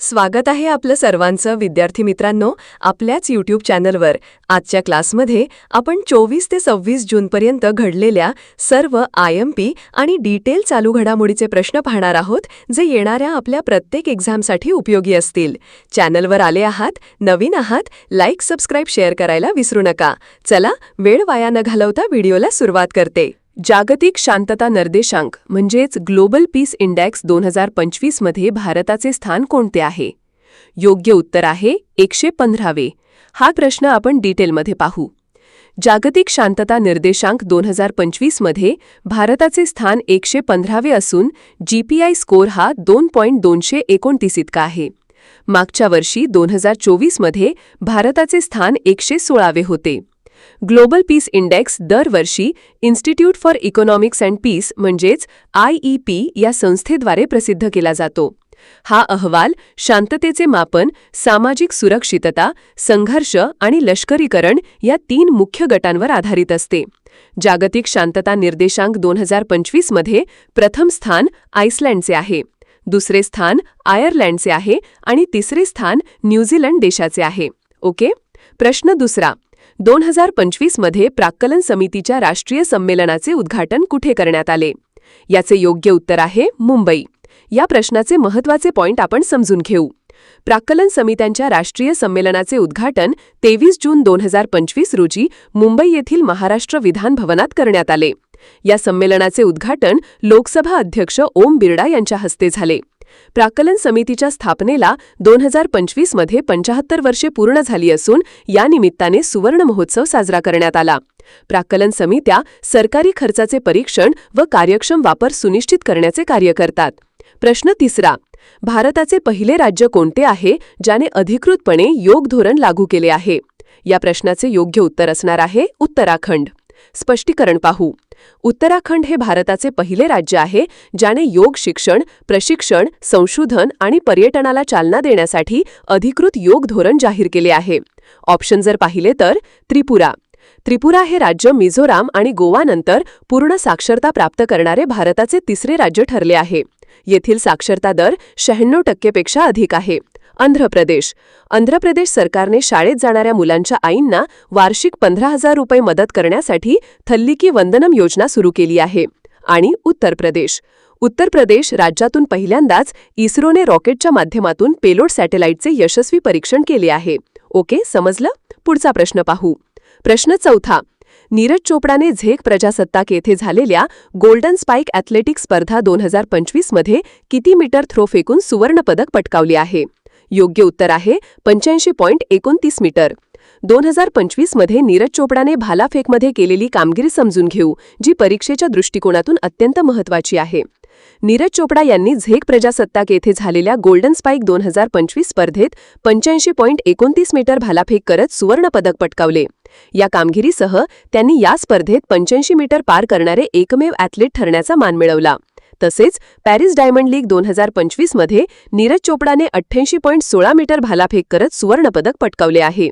स्वागत आहे आपलं सर्वांचं विद्यार्थी मित्रांनो आपल्याच यूट्यूब चॅनलवर. आजच्या क्लासमध्ये आपण चोवीस ते सव्वीस जूनपर्यंत घडलेल्या सर्व आय एम पी आणि डिटेल चालू घडामोडीचे प्रश्न पाहणार आहोत जे येणाऱ्या आपल्या प्रत्येक एक्झामसाठी उपयोगी असतील. चॅनलवर आले आहात नवीन आहात लाईक सबस्क्राईब शेअर करायला विसरू नका. चला वेळ वाया न घालवता व्हिडिओला सुरुवात करते. जागतिक शांतता निर्देशांक म्हणजेच ग्लोबल पीस इंडेक्स दोन हजार पंचवीसमध्ये भारताचे स्थान कोणते आहे? योग्य उत्तर आहे एकशे पंधरावे. हा प्रश्न आपण डिटेलमध्ये पाहू. जागतिक शांतता निर्देशांक दोन हजार पंचवीसमध्ये भारताचे स्थान एकशे पंधरावे असून जीपीआय स्कोर हा दोन पॉईंट दोनशे एकोणतीस इतका आहे. मागच्या वर्षी दोन हजार चोवीसमध्ये भारताचे स्थान एकशे सोळावे होते. ग्लोबल पीस इंडेक्स दरवर्षी institute for economics and peace म्हणजेच आय ई पी या संस्थेद्वारे प्रसिद्ध केला जातो. हा अहवाल शांततेचे मापन सामाजिक सुरक्षितता संघर्ष आणि लष्करीकरण या तीन मुख्य गटांवर आधारित असते. जागतिक शांतता निर्देशांक दोन हजार पंचवीसमध्ये प्रथम स्थान आइसलँडचे आहे दुसरे स्थान आयर्लँडचे आहे आणि तिसरे स्थान न्यूझीलंड देशाचे आहे. ओके? प्रश्न दुसरा. दोन हजार पंचवीसमध्ये प्राक्कलन समितीच्या राष्ट्रीय संमेलनाचे उद्घाटन कुठे करण्यात आले? याचे योग्य उत्तर आहे मुंबई. या प्रश्नाचे महत्त्वाचे पॉइंट आपण समजून घेऊ. प्राक्कलन समित्यांच्या राष्ट्रीय संमेलनाचे उद्घाटन तेवीस जून दोन हजार पंचवीस रोजी मुंबई येथील महाराष्ट्र विधान भवनात करण्यात आले. या संमेलनाचे उद्घाटन लोकसभा अध्यक्ष ओम बिर्डा यांच्या हस्ते झाले. प्राकलन समितीच्या स्थापनेला दोन हजार पंचवीसमध्ये पंचाहत्तर वर्षे पूर्ण झाली असून या निमित्ताने सुवर्ण महोत्सव साजरा करण्यात आला. प्राकलन समित्या सरकारी खर्चाचे परीक्षण व कार्यक्षम वापर सुनिश्चित करण्याचे कार्य करतात. प्रश्न तिसरा भारताचे पहिले राज्य कोणते आहे ज्याने अधिकृतपणे योग धोरण लागू केले आहे? या प्रश्नाचे योग्य उत्तर असणार आहे उत्तराखंड. स्पष्टीकरण पाहू. उत्तराखंड हे भारताचे पहिले राज्य आहे ज्याने योग शिक्षण प्रशिक्षण संशोधन आणि पर्यटनाला चालना देण्यासाठी अधिकृत योग धोरण जाहीर केले आहे. ऑप्शन जर पाहिले तर त्रिपुरा. त्रिपुरा हे राज्य मिझोराम आणि गोवानंतर पूर्ण साक्षरता प्राप्त करणारे भारताचे तिसरे राज्य ठरले आहे. येथील साक्षरता दर शहाण्णव टक्केपेक्षा अधिक आहे. आंध्र प्रदेश. आंध्र प्रदेश सरकारने शाळेत जाणाऱ्या मुलांच्या आईंना वार्षिक पंधरा हजार रुपये मदत करण्यासाठी थल्लिकी वंदनम योजना सुरू केली आहे. आणि उत्तर प्रदेश. उत्तर प्रदेश राज्यातून पहिल्यांदाच इस्रोने रॉकेटच्या माध्यमातून पेलोड सॅटेलाइटचे यशस्वी परीक्षण केले आहे. ओके समजलं? पुढचा प्रश्न पाहू. प्रश्न चौथा. नीरज चोपडाने झेक प्रजासत्ताक येथे झालेल्या गोल्डन स्पाइक ॲथलेटिक स्पर्धा दोन हजार पंचवीसमध्ये किती मीटर थ्रो फेकून सुवर्णपदक पटकावले आहे? योग्य उत्तर आहे पंच्याऐंशी पॉईंट एकोणतीस मीटर. दोन हजार पंचवीसमध्ये नीरज चोपडाने भालाफेकमध्ये केलेली कामगिरी समजून घेऊ जी परीक्षेच्या दृष्टिकोनातून अत्यंत महत्वाची आहे. नीरज चोपडा यांनी झेक प्रजासत्ताक येथे झालेल्या गोल्डन स्पाइक दोन हजार पंचवीस स्पर्धेत पंच्याऐंशी पॉईंट एकोणतीस मीटर भालाफेक करत सुवर्णपदक पटकावले. या कामगिरीसह त्यांनी या स्पर्धेत पंच्याऐंशी मीटर पार करणारे एकमेव ॲथलीट ठरण्याचा मान मिळवला. तसेच पॅरिस डायमंड लीग दोन हजार पंचवीसमध्ये नीरज चोपडाने अठ्ठ्याऐंशी पॉईंट सोळा मीटर भालाफेक करत सुवर्णपदक पटकावले आहे.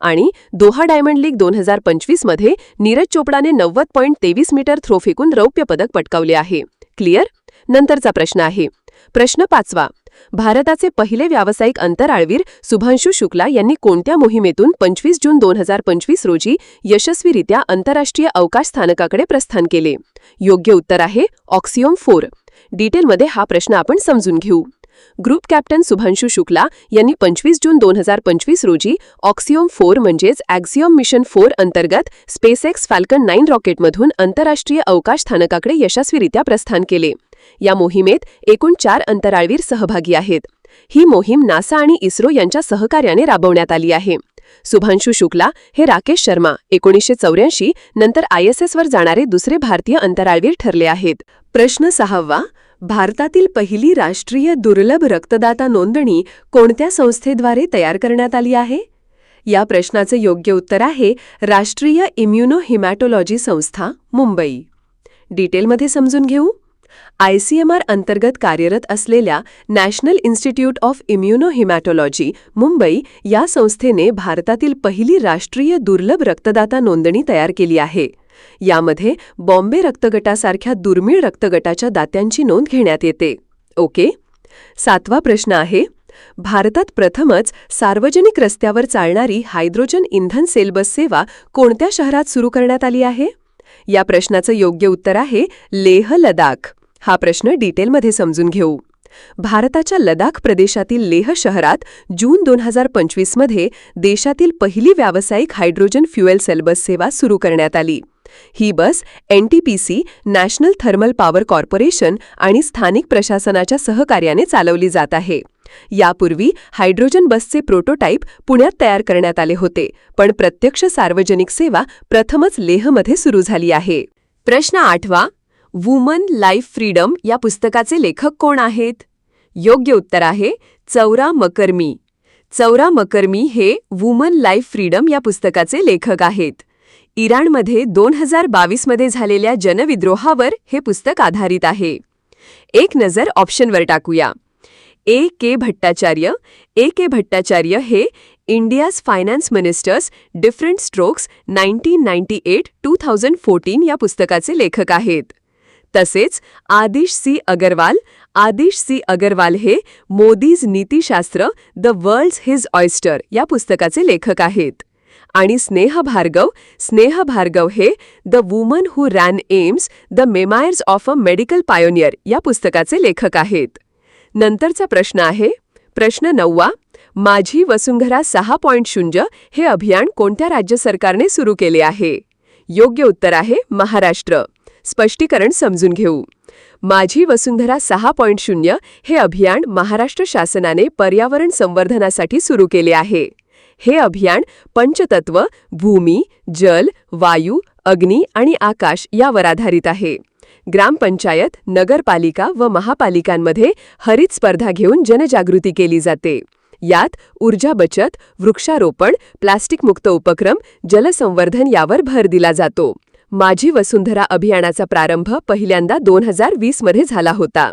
आणि दोहा डायमंड लीग दोन हजार पंचवीसमध्ये नीरज चोपडाने नव्वद पॉईंट तेवीस मीटर थ्रो फेकून रौप्य पदक पटकावले आहे. क्लिअर? नंतरचा प्रश्न आहे. प्रश्न पाचवा. भारताचे पहिले व्यावसायिक अंतराळवीर सुभांशु शुक्ला यांनी कोणत्या मोहिमेतून पंचवीस जून दोन हजार पंचवीस रोजी यशस्वीरित्या आंतरराष्ट्रीय अवकाश स्थानकाकडे प्रस्थान केले? योग्य उत्तर आहे ऑक्सिओम फोर. डिटेलमध्ये हा प्रश्न आपण समजून घेऊ. ग्रुप कॅप्टन सुभांशु शुक्ला यांनी पंचवीस जून दोन हजार पंचवीस रोजी ऑक्सिओम फोर म्हणजेच ॲक्झिओम मिशन फोर अंतर्गत स्पेसएक्स फॅल्कन नाईन रॉकेटमधून आंतरराष्ट्रीय अवकाश स्थानकाकडे यशस्वीरित्या प्रस्थान केले. या मोहिमेत एकूण चार अंतराळवीर सहभागी आहेत. ही मोहीम नासा आणि इस्रो यांच्या सहकार्याने राबवण्यात आली आहे. सुभांशु शुक्ला हे राकेश शर्मा एकोणीसशे चौऱ्याऐंशी नंतर आयएसएसवर जाणारे दुसरे भारतीय अंतराळवीर ठरले आहेत. प्रश्न सहावा भारतातील पहिली राष्ट्रीय दुर्लभ रक्तदाता नोंदणी कोणत्या संस्थेद्वारे तयार करण्यात आली आहे? या प्रश्नाचे योग्य उत्तर आहे राष्ट्रीय इम्युनोहिमॅटोलॉजी संस्था मुंबई. डिटेलमध्ये समजून घेऊ? आयसीएमआर अंतर्गत कार्यरत असलेल्या national institute of immunohaematology Mumbai या संस्थेने भारतातील पहिली राष्ट्रीय दुर्लभ रक्तदाता नोंदणी तयार केली आहे. यामध्ये बॉम्बे रक्तगटासारख्या दुर्मिळ रक्तगटाच्या दात्यांची नोंद घेण्यात येते. ओके? सातवा प्रश्न आहे. भारतात प्रथमच सार्वजनिक रस्त्यावर चालणारी हायड्रोजन इंधन सेल बस सेवा कोणत्या शहरात सुरू करण्यात आली आहे? या प्रश्नाचं योग्य उत्तर आहे लेह लडाख. हा प्रश्न डिटेलमध्ये समजून घेऊ. भारताच्या लडाख प्रदेशातील लेह शहरात जून दोन हजार पंचवीसमध्ये देशातील पहिली व्यावसायिक हायड्रोजन फ्युएल सेल बस सेवा सुरू करण्यात आली. ही bus NTPC national thermal power corporation आणि स्थानिक प्रशासनाच्या सहकार्याने चालवली जात आहे. यापूर्वी हायड्रोजन बसचे प्रोटोटाईप पुण्यात तयार करण्यात आले होते पण प्रत्यक्ष सार्वजनिक सेवा प्रथमच लेहमध्ये सुरू झाली आहे. प्रश्न आठवा वुमन लाईफ फ्रीडम या पुस्तकाचे लेखक कोण आहेत? योग्य उत्तर आहे चौरा मकरमी. चौरा मकरमी हे वुमन लाईफ फ्रीडम या पुस्तकाचे लेखक आहेत. इराणमध्ये दोन हजार बावीसमध्ये झालेल्या जनविद्रोहावर हे पुस्तक आधारित आहे. एक नजर ऑप्शनवर टाकूया. ए के भट्टाचार्य. ए के भट्टाचार्य हे India's finance ministers different strokes nineteen ninety eight two thousand fourteen या पुस्तकाचे लेखक आहेत. तसेच आदिश सी अगरवाल आदिश सी अगरवाल हे Modi's नीतीशास्त्र the world's his oyster या पुस्तकाचे लेखक आहेत. आणि स्नेह भार्गव स्नेह भार्गव हे the woman who ran AIIMS the memoirs of a medical pioneer या पुस्तकाचे लेखक आहेत. नंतरचा प्रश्न आहे प्रश्न नववा माझी वसुंधरा सहा पॉईंट शून्य हे अभियान कोणत्या राज्य सरकारने सुरू केले आहे? योग्य उत्तर आहे महाराष्ट्र. स्पष्टीकरण समजून घेऊ. माझी वसुंधरा सहा पॉईंट शून्य हे अभियान महाराष्ट्र शासनाने पर्यावरण संवर्धनासाठी सुरू केले आहे. हे अभियान पंचतत्व भूमी जल वायू अग्नी आणि आकाश यावर आधारित आहे. ग्रामपंचायत नगरपालिका व महापालिकांमध्ये हरित स्पर्धा घेऊन जनजागृती केली जाते. यात ऊर्जा बचत वृक्षारोपण प्लास्टिकमुक्त उपक्रम जलसंवर्धन यावर भर दिला जातो. माझी वसुंधरा अभियानाचा प्रारंभ पहिल्यांदा दोन हजार वीसमध्ये झाला होता.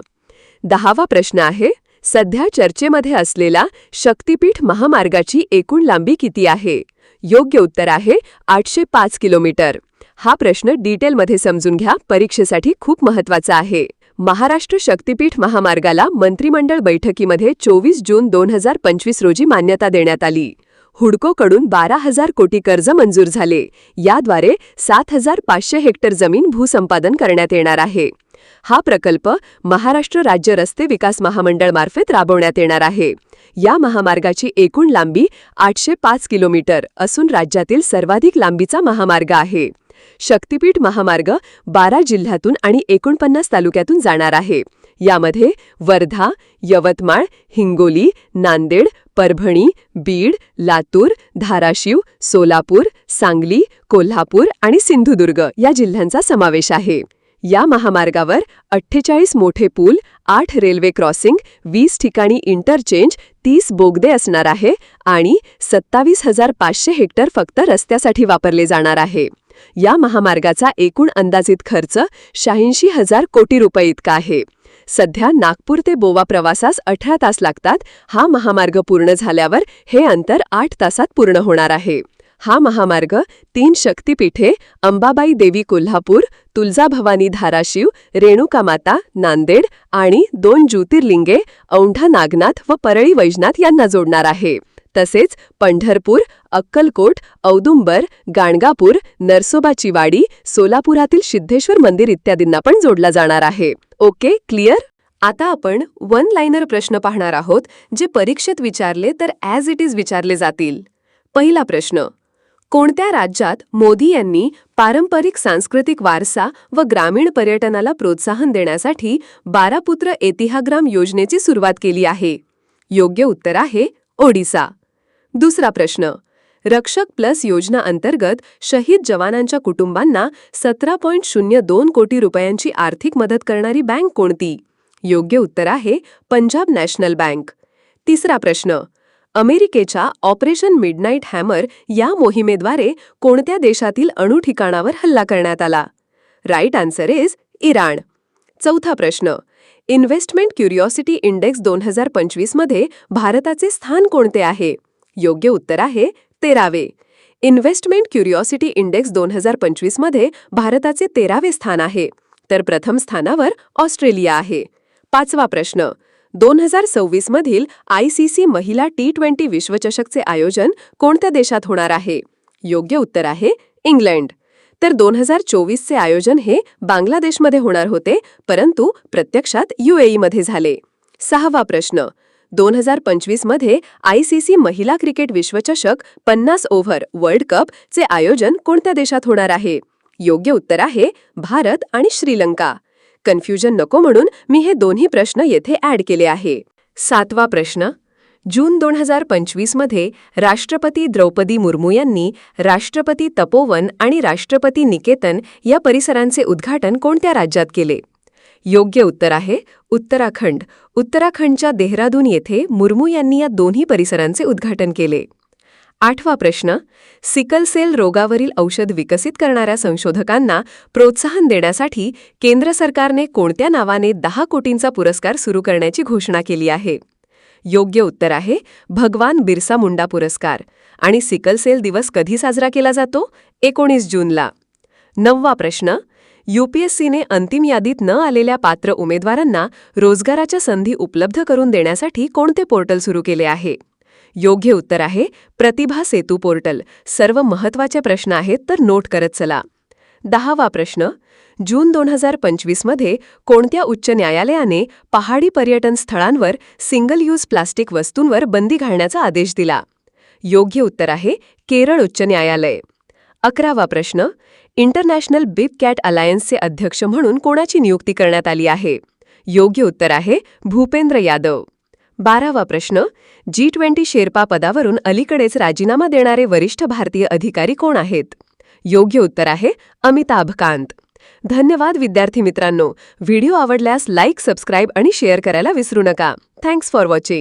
दहावा प्रश्न आहे सध्या चर्चेमध्ये असलेला शक्तीपीठ महामार्गाची एकूण लांबी किती आहे? योग्य उत्तर आहे आठशे पाच किलोमीटर. हा प्रश्न डिटेलमध्ये समजून घ्या परीक्षेसाठी खूप महत्त्वाचा आहे. महाराष्ट्र शक्तीपीठ महामार्गाला मंत्रिमंडळ बैठकीमध्ये चोवीस जून दोन हजार पंचवीस रोजी मान्यता देण्यात आली. हुडकोकडून बारा हजार कोटी कर्ज मंजूर झाले. याद्वारे सात हजार पाचशे हेक्टर जमीन भूसंपादन करण्यात येणार आहे. हा प्रकल्प महाराष्ट्र राज्य रस्ते विकास महामंडळमार्फत राबवण्यात येणार आहे. या महामार्गाची एकूण लांबी आठशे पाच किलोमीटर असून राज्यातील सर्वाधिक लांबीचा महामार्ग आहे. शक्तीपीठ महामार्ग बारा जिल्ह्यातून आणि एकोणपन्नास तालुक्यातून जाणार आहे. यामध्ये वर्धा यवतमाळ हिंगोली नांदेड परभणी बीड लातूर धाराशिव सोलापूर सांगली कोल्हापूर आणि सिंधुदुर्ग या जिल्ह्यांचा समावेश आहे. या महामार्गावर अठ्ठेचाळीस मोठे पूल आठ रेल्वे क्रॉसिंग वीस ठिकाणी इंटरचेंज तीस बोगदे असणार आहे आणि सत्तावीस हजार पाचशे हेक्टर फक्त रस्त्यासाठी वापरले जाणार आहे. या महामार्गाचा एकूण अंदाजित खर्च शहाऐंशी हजार कोटी रुपये इतका आहे. सध्या नागपूर ते गोवा प्रवासास अठरा तास लागतात. हा महामार्ग पूर्ण झाल्यावर हे अंतर आठ तासात पूर्ण होणार आहे. हा महामार्ग तीन शक्तिपीठे अंबाबाई देवी कोल्हापूर तुळजाभवानी धाराशिव रेणुकामाता नांदेड आणि दोन ज्योतिर्लिंगे औंढा नागनाथ व परळी वैजनाथ यांना जोडणार आहे. तसेच पंढरपूर अक्कलकोट औदुंबर गाणगापूर नरसोबाची वाडी सोलापुरातील सिद्धेश्वर मंदिर इत्यादींना पण जोडला जाणार आहे. Okay clear? आता आपण वन लाईनर प्रश्न पाहणार आहोत जे परीक्षेत विचारले तर ॲज इट इज विचारले जातील. पहिला प्रश्न कोणत्या राज्यात मोदी यांनी पारंपरिक सांस्कृतिक वारसा व ग्रामीण पर्यटनाला प्रोत्साहन देण्यासाठी बारापुत्र एतिहाग्राम योजनेची सुरुवात केली आहे? योग्य उत्तर आहे ओडिसा. दुसरा प्रश्न रक्षक प्लस योजना अंतर्गत शहीद जवानांच्या कुटुंबांना सतरा पॉईंट शून्य दोन कोटी रुपयांची आर्थिक मदत करणारी बँक कोणती? योग्य उत्तर आहे पंजाब नॅशनल बँक. तिसरा प्रश्न. अमेरिकेच्या ऑपरेशन मिडनाईट हॅमर या मोहिमेद्वारे कोणत्या देशातील अणुठिकाणावर हल्ला करण्यात आला? Right answer is Iran. चौथा प्रश्न. इन्व्हेस्टमेंट क्युरिओसिटी इंडेक्स दोन हजार पंचवीसमध्ये भारताचे स्थान कोणते आहे? योग्य उत्तर आहे तेरावे. इन्व्हेस्टमेंट क्युरिओसिटी इंडेक्स दोन हजार पंचवीसमध्ये भारताचे तेरावे स्थान आहे. तर प्रथम स्थानावर ऑस्ट्रेलिया आहे. पाचवा प्रश्न. दोन हजार सव्वीस मधील आय सी सी महिला टी ट्वेंटी विश्वचषकचे आयोजन कोणत्या देशात होणार आहे? योग्य उत्तर आहे इंग्लंड. तर दोन हजार चोवीसचे आयोजन हे बांगलादेशमध्ये होणार होते परंतु प्रत्यक्षात मध्ये झाले. सहावा प्रश्न. दोन हजार पंचवीसमध्ये आय सी सी महिला क्रिकेट विश्वचषक पन्नास ओव्हर वर्ल्ड कप चे आयोजन कोणत्या देशात होणार आहे? योग्य उत्तर आहे भारत आणि श्रीलंका. कन्फ्युजन नको म्हणून मी हे दोन्ही प्रश्न येथे ॲड केले आहे. सातवा प्रश्न. जून दोन हजार पंचवीसमध्ये राष्ट्रपती द्रौपदी मुर्मू यांनी राष्ट्रपती तपोवन आणि राष्ट्रपती निकेतन या परिसरांचे उद्घाटन कोणत्या राज्यात केले? योग्य उत्तर आहे उत्तराखंड. उत्तराखंडच्या देहरादून येथे मुर्मू यांनी या दोन्ही परिसरांचे उद्घाटन केले. आठवा प्रश्न सिकल सेल रोगावरील औषध विकसित करणाऱ्या संशोधकांना प्रोत्साहन देण्यासाठी केंद्र सरकारने कोणत्या नावाने दहा कोटींचा पुरस्कार सुरू करण्याची घोषणा केली आहे? योग्य उत्तर आहे भगवान बिरसा मुंडा पुरस्कार. आणि सिकल सेल दिवस कधी साजरा केला जातो? एकोणीस जूनला. नववा प्रश्न यूपीएससीने अंतिम यादीत न आलेल्या पात्र उमेदवारांना रोजगाराच्या संधी उपलब्ध करून देण्यासाठी कोणते पोर्टल सुरू केले आहे? योग्य उत्तर आहे प्रतिभा सेतू पोर्टल. सर्व महत्त्वाचे प्रश्न आहेत तर नोट करत चला. दहावा प्रश्न. जून दोन हजार पंचवीसमध्ये कोणत्या उच्च न्यायालयाने पहाडी पर्यटन स्थळांवर सिंगल यूज प्लास्टिक वस्तूंवर बंदी घालण्याचा आदेश दिला? योग्य उत्तर आहे केरळ उच्च न्यायालय. अकरावा प्रश्न. इंटरनॅशनल बिग कॅट अलायन्सचे अध्यक्ष म्हणून कोणाची नियुक्ती करण्यात आली आहे? योग्य उत्तर आहे भूपेंद्र यादव. बारावा प्रश्न जी ट्वेंटी शेर्पा पदावरून अलीकडेच राजीनामा देणारे वरिष्ठ भारतीय अधिकारी कोण आहेत? योग्य उत्तर आहे अमिताभ कांत. धन्यवाद विद्यार्थी मित्रांनो. व्हिडिओ आवडल्यास लाईक सबस्क्राईब आणि शेअर करायला विसरू नका. Thanks for watching.